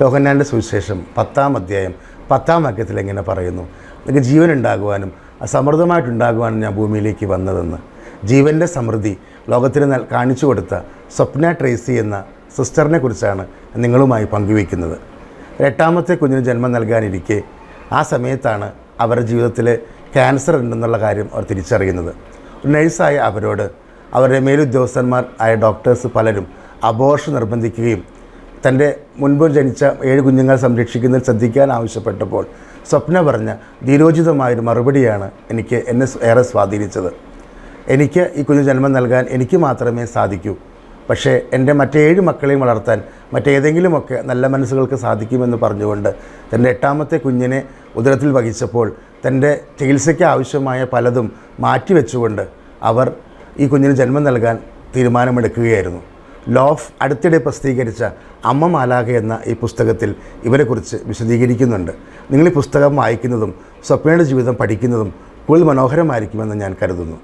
യോഹന്നാന്റെ സുവിശേഷം പത്താം അധ്യായം പത്താം വാക്യത്തിൽ എങ്ങനെ പറയുന്നു? എനിക്ക് ജീവൻ ഉണ്ടാകുവാനും സമൃദ്ധമായിട്ടുണ്ടാകുവാനും ഞാൻ ഭൂമിയിലേക്ക് വന്നതെന്ന്. ജീവന്റെ സമൃദ്ധി ലോകത്തിന് കാണിച്ചു കൊടുത്ത സ്വപ്ന ട്രേസി എന്ന സിസ്റ്ററിനെ കുറിച്ചാണ് നിങ്ങളുമായി പങ്കുവയ്ക്കുന്നത്. എട്ടാമത്തെ കുഞ്ഞിന് ജന്മം നൽകാനിരിക്കെ ആ സമയത്താണ് അവരുടെ ജീവിതത്തിൽ ക്യാൻസർ ഉണ്ടെന്നുള്ള കാര്യം അവർ തിരിച്ചറിയുന്നത്. നഴ്സായ അവരോട് അവരുടെ മേലുദ്യോഗസ്ഥന്മാർ ആയ ഡോക്ടേഴ്സ് പലരും അബോർഷൻ നിർബന്ധിക്കുകയും തന്റെ മുൻപ് ജനിച്ച ഏഴ് കുഞ്ഞുങ്ങളെ സംരക്ഷിക്കുന്നതിൽ ശ്രദ്ധിക്കാൻ ആവശ്യപ്പെട്ടപ്പോൾ സ്വപ്ന പറഞ്ഞ ധീരോചിതമായൊരു മറുപടിയാണ് എനിക്ക് എന്നെ ഏറെ സ്വാധീനിച്ചത്. എനിക്ക് ഈ കുഞ്ഞു ജന്മം നൽകാൻ എനിക്ക് മാത്രമേ സാധിക്കൂ. പക്ഷേ എന്റെ മറ്റേഴ് മക്കളെയും വളർത്താൻ മറ്റേതെങ്കിലുമൊക്കെ നല്ല മനസ്സുകൾക്ക് സാധിക്കുമെന്ന് പറഞ്ഞുകൊണ്ട് തന്റെ എട്ടാമത്തെ കുഞ്ഞിനെ ഉദരത്തിൽ വഹിച്ചപ്പോൾ തന്റെ ചികിത്സയ്ക്ക് ആവശ്യമായ പലതും മാറ്റിവെച്ചുകൊണ്ട് അവർ ഈ കുഞ്ഞിന് ജന്മം നൽകാൻ തീരുമാനമെടുക്കുകയായിരുന്നു. ലോഫ് അടുത്തിടെ പ്രസിദ്ധീകരിച്ച അമ്മ മാലാഖ എന്ന ഈ പുസ്തകത്തിൽ ഇവരെക്കുറിച്ച് വിശദീകരിക്കുന്നുണ്ട്. നിങ്ങൾ ഈ പുസ്തകം വായിക്കുന്നതും സ്വപ്നയുടെ ജീവിതം പഠിക്കുന്നതും കൂടുതൽ മനോഹരമായിരിക്കുമെന്ന് ഞാൻ കരുതുന്നു.